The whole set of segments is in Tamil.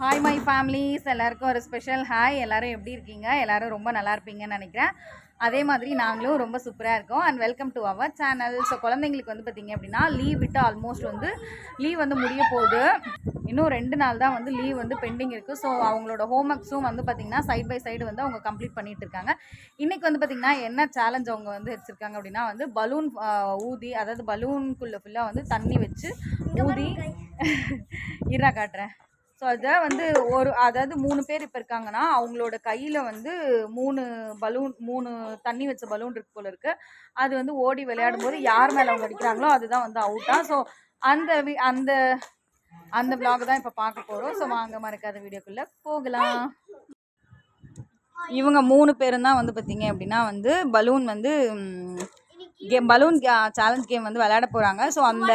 ஹாய் மை ஃபேமிலிஸ் எல்லாருக்கும் ஒரு ஸ்பெஷல் ஹாய் எல்லாரும் எப்படி இருக்கீங்க? எல்லாரும் ரொம்ப நல்லா இருப்பீங்கன்னு நினைக்கிறேன். அதே மாதிரி நாங்களும் ரொம்ப சூப்பராக இருக்கோம். And welcome to our channel so குழந்தைங்களுக்கு வந்து பார்த்தீங்க அப்படின்னா லீவ் விட்டு ஆல்மோஸ்ட் வந்து லீவ் வந்து முடிய போகுது. இன்னும் ரெண்டு நாள் தான் வந்து லீவ் வந்து பெண்டிங் இருக்குது ஸோ அவங்களோட ஹோம் ஒர்க்ஸும் வந்து பார்த்திங்கன்னா சைட் பை சைடு வந்து அவங்க கம்ப்ளீட் பண்ணிட்டு இருக்காங்க. இன்றைக்கி வந்து பார்த்திங்கன்னா என்ன சேலஞ்ச் அவங்க வந்து வச்சுருக்காங்க அப்படின்னா வந்து பலூன் ஊதி அதாவது பலூனுக்குள்ளே ஃபுல்லாக வந்து தண்ணி வச்சு ஊதி இரா காட்டுறேன். ஸோ அதை வந்து ஒரு அதாவது மூணு பேர் இப்போ இருக்காங்கன்னா அவங்களோட கையில் வந்து மூணு பலூன் மூணு தண்ணி வச்ச பலூன் இருக்கு போல இருக்கு. அது வந்து ஓடி விளையாடும் போது யார் மேலே அவங்க அடிக்கிறாங்களோ அதுதான் வந்து அவுட்டா ஸோ அந்த அந்த அந்த vlog தான் இப்போ பார்க்க போகிறோம் ஸோ வாங்க மறக்காத வீடியோக்குள்ளே போகலாம். இவங்க மூணு பேரும் தான் வந்து பார்த்தீங்க அப்படின்னா வந்து பலூன் வந்து கேம் பலூன் சேலஞ்ச் கேம் வந்து விளையாட போகிறாங்க ஸோ அந்த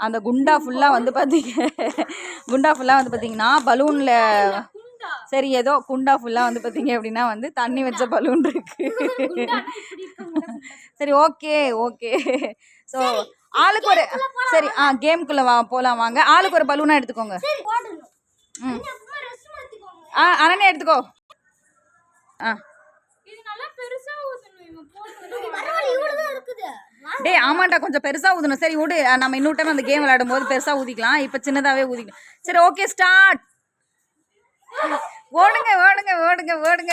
அந்த குண்டா ஃபுல்லாக வந்து பார்த்தீங்க குண்டா ஃபுல்லாக வந்து பார்த்தீங்கன்னா பலூனில் சரி ஏதோ குண்டா ஃபுல்லாக வந்து பார்த்தீங்க அப்படின்னா வந்து தண்ணி வச்ச பலூன் இருக்கு. சரி ஓகே ஓகே. ஸோ ஆளுக்கு ஒரு சரி ஆ கேம்குள்ளே வா போகலாம் வாங்க. ஆளுக்கு ஒரு பலூனாக எடுத்துக்கோங்க. ம். ஆ அனனே எடுத்துக்கோ. ஆ. டேய் ஆமாண்டா கொஞ்சம் பெருசா ஊதணும். சரி விடு. நம்ம இன்னொரு டைம் அந்த கேம் விளையாடும் போது பெருசா ஊதிக்கலாம். இப்போ சின்னதாவே ஊதிக்கலாம். சரி ஓகே ஸ்டார்ட் ஓடுங்க ஓடுங்க ஓடுங்க ஓடுங்க.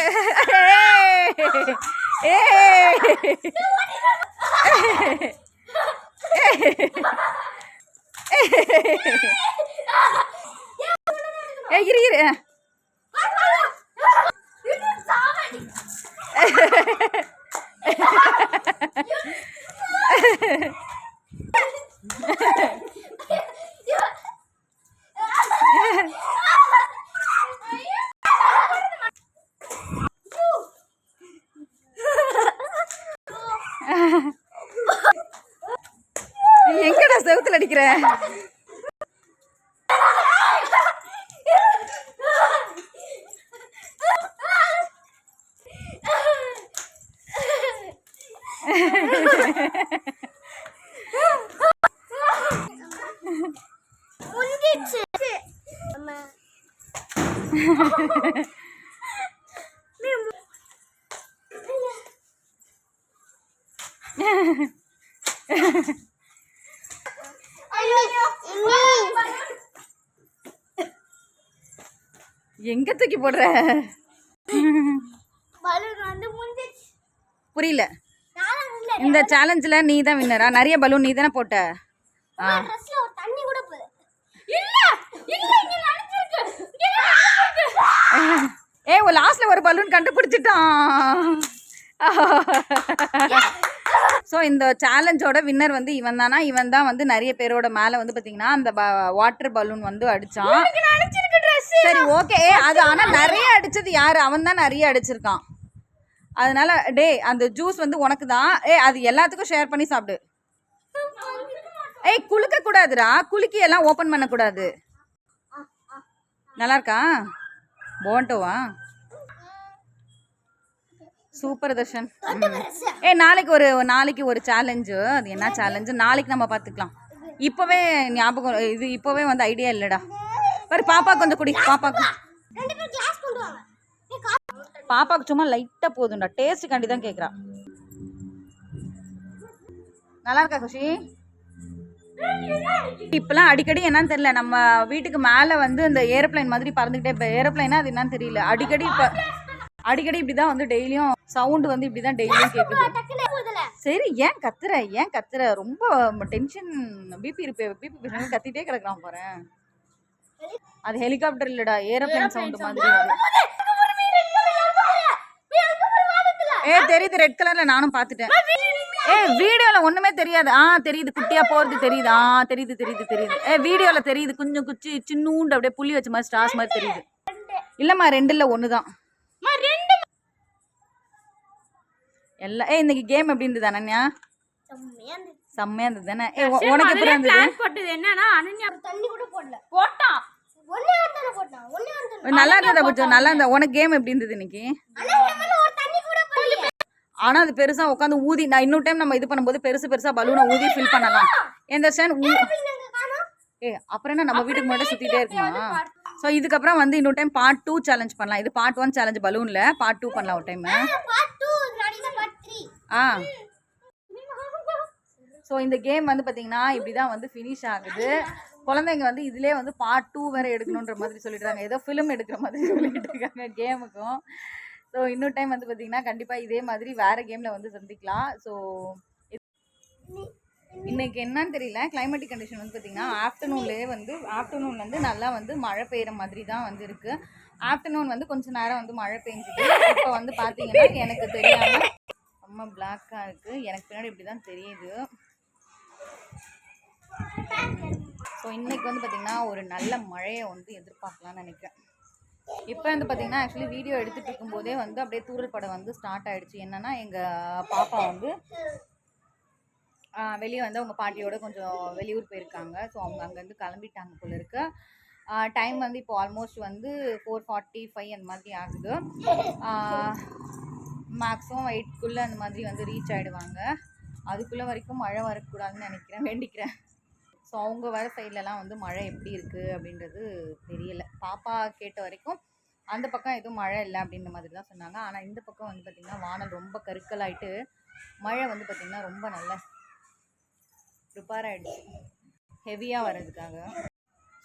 ஏ ஏய் இரு இரு. நீ எங்கடா செவுத்துல அடிக்கிற? எங்க தூக்கி போடுற? புரியல. இந்த சேலஞ்சில் நீ தான் வின்னரா நிறைய பலூன் நீ தானே போட்ட? ஆ. ஏ ஒரு லாஸ்ட்ல ஒரு பலூன் கண்டுபிடிச்சிட்டான். ஸோ இந்த சேலஞ்சோட வின்னர் வந்து இவன் தானா? இவன் தான் வந்து நிறைய பேரோட மேலே வந்து பார்த்தீங்கன்னா அந்த வாட்டர் பலூன் வந்து அடிச்சான். சரி ஓகே அது ஆனால் நிறைய அடிச்சது யாரு? அவன் தான் நிறைய அடிச்சிருக்கான். அதனால டே அந்த ஜூஸ் வந்து உனக்கு தான் ஏ அது எல்லாத்துக்கும் ஷேர் பண்ணி சாப்பிடு. ஏய் குலுக்க கூடாதுடா. குலுக்கி எல்லாம் ஓப்பன் பண்ணக்கூடாது. நல்லா இருக்கா போன்ட்டோவா சூப்பர் தர்ஷன். ஏய் நாளைக்கு ஒரு நாளைக்கு ஒரு சேலஞ்சு அது என்ன சேலஞ்சு நாளைக்கு நம்ம பார்த்துக்கலாம் இப்போவே ஞாபகம் இது இப்போவே வந்து ஐடியா இல்லைடா. பாரு பாப்பா கொஞ்சம் குடி. பாப்பாக்கு. பாப்பாக்கு சும்மா லைட்டாக போதும்டா. டேஸ்ட் கண்டி தான் கேட்குறா நல்லா இருக்கா குஷி? இப்பெல்லாம் அடிக்கடி என்னன்னு தெரியல. நம்ம வீட்டுக்கு மேலே வந்து இந்த ஏரோப்ளைன் மாதிரி பறந்துக்கிட்டே இப்போ ஏரோப்ளைனா அது என்னன்னு தெரியல. அடிக்கடி இப்போ அடிக்கடி இப்படி தான் வந்து டெய்லியும் சவுண்டு வந்து இப்படி தான் டெய்லியும் கேட்குது சரி ஏன் கத்துற? ஏன் கத்துற? ரொம்ப டென்ஷன் பிபி இருப்பே பிபி பேஷண்ட் கத்திட்டே கிடக்குறான் பாரு. அது ஹெலிகாப்டர் இல்லடா ஏரோப்ளைன் சவுண்ட் மாதிரி. ஏ தெரியுது ரெட் கலர்ல நானும் பார்த்துட்டேன். ஏ வீடியோல ஒண்ணுமே தெரியாது. ஆ தெரியுது குட்டியா போறது தெரியுது. ஆ தெரியுது தெரியுது தெரியுது. ஏ வீடியோல தெரியுது கொஞ்சம் குச்சி சின்னூண்டு அப்படியே புள்ளி வச்ச மாதிரி ஸ்டார்ஸ் மாதிரி தெரியுது. இல்லம்மா ரெண்டு இல்ல ஒண்ணுதான் எல்லாம் ஏ இன்னைக்கு கேம் எப்படி இருந்தது அனன்யா? செம்மையா இருந்தது. தானே? ஏ உனக்கு எப்படி இருந்தது? போட்டது என்னன்னா அனன்யா தண்ணி கூட போடல. போட்டான். நல்லா இருந்ததா புஜோ? நல்லா இருந்தா உனக்கு கேம் எப்படி இருந்தது இன்னைக்கு ஆனா இந்த மாதிரி ஒரு தண்ணி கூட போடல ஆனா அது பெருசா உட்காந்து ஊதி நான் இன்னொரு டைம் நம்ம இது பண்ணும்போது பெருசு பெருசா பலூனை ஊதி ஃபில் பண்ணலாம். எந்த ஸ்டாண்ட் ஏ அப்புறம் என்ன நம்ம வீட்டுக்கு முன்னாடி சுத்திட்டே இருக்குமா? ஸோ இதுக்கப்புறம் வந்து இன்னொரு டைம் பார்ட் டூ சேலஞ்ச் பண்ணலாம். இது பார்ட் ஒன் சேலஞ்ச் பலூனில் பார்ட் டூ பண்ணலாம் ஒரு டைம் ஆ ஸோ இந்த கேம் வந்து பார்த்தீங்கன்னா இப்படி தான் வந்து ஃபினிஷ் ஆகுது. குழந்தைங்க வந்து இதிலே வந்து பார்ட் டூ வேற எடுக்கணுன்ற மாதிரி சொல்லிடுறாங்க. ஏதோ ஃபிலிம் எடுக்கிற மாதிரி சொல்லிட்டு இருக்காங்க கேமுக்கும் ஸோ இன்னொரு டைம் வந்து பார்த்தீங்கன்னா கண்டிப்பாக இதே மாதிரி வேறு கேமில் வந்து சந்திக்கலாம். ஸோ இன்னைக்கு என்னன்னு தெரியல. கிளைமேட்டிக் கண்டிஷன் வந்து பார்த்தீங்கன்னா ஆஃப்டர்நூன்லேயே வந்து ஆஃப்டர்நூன் வந்து நல்லா வந்து மழை பெய்கிற மாதிரி தான் வந்து இருக்குது ஆஃப்டர்நூன் வந்து கொஞ்ச நேரம் வந்து மழை பெஞ்சுது. இப்போ வந்து பார்த்தீங்கன்னா எனக்கு தெரியாமல் ரொம்ப பிளாக்காக இருக்குது எனக்கு பின்னாடி இப்படி தான் தெரியுது. ஸோ இன்னைக்கு வந்து பார்த்திங்கன்னா ஒரு நல்ல மழையை வந்து எதிர்பார்க்கலாம்னு நினைக்கிறேன். இப்போ வந்து பார்த்திங்கன்னா ஆக்சுவலி வீடியோ எடுத்துகிட்டு இருக்கும்போதே வந்து அப்படியே தூரல் படம் வந்து ஸ்டார்ட் ஆகிடுச்சு என்னென்னா எங்கள் பாப்பா வந்து வெளியே வந்து அவங்க பாட்டியோட கொஞ்சம் வெளியூர் போயிருக்காங்க. ஸோ அவங்க அங்கேருந்து கிளம்பிட்டாங்க போல இருக்கு. டைம் வந்து இப்போ ஆல்மோஸ்ட் வந்து ஃபோர் ஃபார்ட்டி ஃபைவ் அந்த மாதிரி ஆகுது. மேக்ஸிமம் எயிட்குள்ளே அந்த மாதிரி வந்து ரீச் ஆகிடுவாங்க அதுக்குள்ளே வரைக்கும் மழை வரக்கூடாதுன்னு நினைக்கிறேன். வேண்டிக்கிறேன். ஸோ அவங்க வர சைட்லலாம் வந்து மழை எப்படி இருக்குது அப்படின்றது தெரியலை. பாப்பா கேட்ட வரைக்கும் அந்த பக்கம் எதுவும் மழை இல்லை அப்படின்ற மாதிரி தான் சொன்னாங்க. ஆனால் இந்த பக்கம் வந்து பார்த்திங்கன்னா வானல் ரொம்ப கருக்கலாயிட்டு மழை வந்து பார்த்திங்கன்னா ரொம்ப நல்லா ப்ரிப்பேர் ஆகிடுச்சு ஹெவியாக வர்றதுக்காக.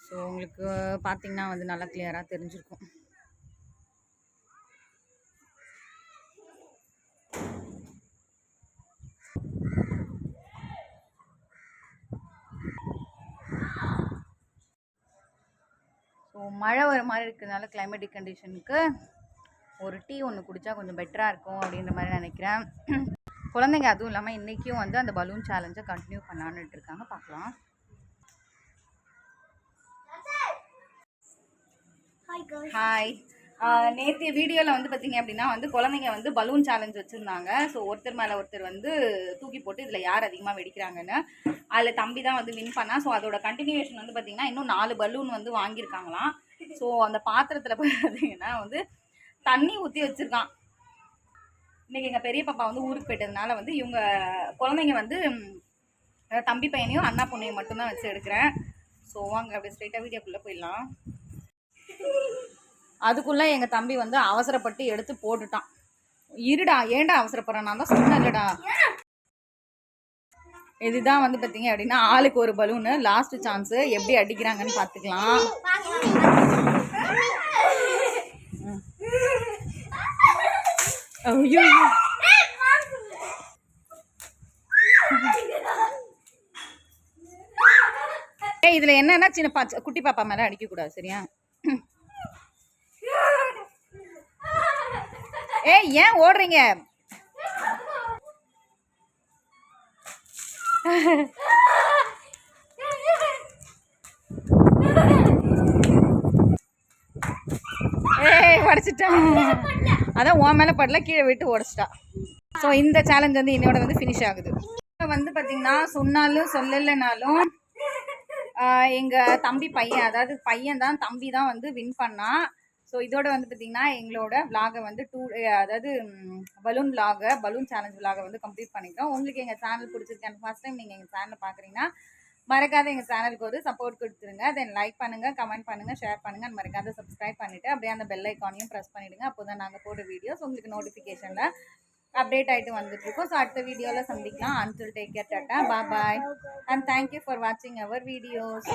ஸோ உங்களுக்கு பார்த்தீங்கன்னா வந்து நல்லா கிளியராக தெரிஞ்சிருக்கும். ஸோ மழை வர மாதிரி இருக்கிறதுனால கிளைமேட்டிக் கண்டிஷனுக்கு ஒரு டீ ஒன்று குடித்தா கொஞ்சம் பெட்டராக இருக்கும் அப்படின்ற மாதிரி நினைக்கிறேன். குழந்தைங்க அதுவும் இல்லாமல் இன்றைக்கும் வந்து அந்த பலூன் சேலஞ்சை கண்டினியூ பண்ணான்னுட்டு இருக்காங்க. பார்க்கலாம். ஹாய் நேற்றைய வீடியோவில் வந்து பார்த்தீங்க அப்படின்னா வந்து குழந்தைங்க வந்து பலூன் சேலஞ்ச் வச்சுருந்தாங்க. ஸோ ஒருத்தர் மேலே ஒருத்தர் வந்து தூக்கி போட்டு இதில் யார் அதிகமாக வெடிக்கிறாங்கன்னு அதில் தம்பி தான் வந்து வின் பண்ணால் ஸோ அதோட கண்டினியூஷன் வந்து பார்த்தீங்கன்னா இன்னும் நாலு பலூன் வந்து வாங்கியிருக்காங்களாம். ஸோ அந்த பாத்திரத்தில் பார்த்தீங்கன்னா வந்து தண்ணி ஊற்றி வச்சுருக்கான். இன்னைக்கு எங்கள் பெரிய பாப்பா வந்து ஊருக்கு போயிட்டதுனால வந்து இவங்க குழந்தைங்க வந்து தம்பி பையனையும் அண்ணா பொண்ணையும் மட்டும்தான் வச்சு எடுக்கிறேன். ஸோ வாங்க அப்படியே ஸ்ட்ரைட்டாக வீடியோக்குள்ளே போயிடலாம். அதுக்குள்ளே எங்கள் தம்பி வந்து அவசரப்பட்டு எடுத்து போட்டுட்டான். இருடா ஏன்டா அவசரப்படுறேன் நான் தான் சொன்னேன்லடா இதுதான் வந்து பார்த்தீங்க அப்படின்னா ஆளுக்கு ஒரு பலூனு லாஸ்ட் சான்ஸு எப்படி அடிக்கிறாங்கன்னு பார்த்துக்கலாம் ஐயோ. இதில் என்னன்னா சின்ன பா குட்டி பாப்பா மேலே அடிக்கக்கூடாது சரியா? ஏய் ஏன் ஓடுறீங்க? ஏய் உடச்சிட்டான். அதான் உன் மேலே படல கீழே விட்டு உடச்சிட்டா. ஸோ இந்த சேலஞ்ச் வந்து என்னோட வந்து ஃபினிஷ் ஆகுது. வந்து பார்த்தீங்கன்னா சொன்னாலும் சொல்லலைனாலும் எங்கள் தம்பி பையன் அதாவது பையன் தான் தம்பி தான் வந்து வின் பண்ணான். ஸோ இதோட வந்து பார்த்தீங்கன்னா எங்களோட விலாகை வந்து டூ அதாவது பலூன் விலாகை பலூன் சேலஞ்ச் விலாகை வந்து கம்ப்ளீட் பண்ணிக்கிறோம். உங்களுக்கு எங்கள் சேனல் பிடிச்சிருக்கு ஃபர்ஸ்ட் டைம் நீங்கள் எங்கள் சேனலை பார்க்குறீங்கன்னா மறக்காத எங்கள் சேனலுக்கு ஒரு சப்போர்ட் கொடுத்துருங்க. தென் லைக் பண்ணுங்கள் கமெண்ட் பண்ணுங்கள் ஷேர் பண்ணுங்கள் மறக்காத சப்ஸ்கிரைப் பண்ணிவிட்டு அப்படியே அந்த பெல் ஐக்கானையும் ப்ரெஸ் பண்ணிவிடுங்க அப்போ தான் நாங்கள் போடுற வீடியோஸ் உங்களுக்கு நோட்டிஃபிகேஷனில் அப்டேட் ஆகிட்டு வந்துட்டுருக்கோம் ஸோ அடுத்த வீடியோவில் சந்திக்கலாம். Until take care tata bye and thank you for வாட்சிங் அவர் வீடியோஸ்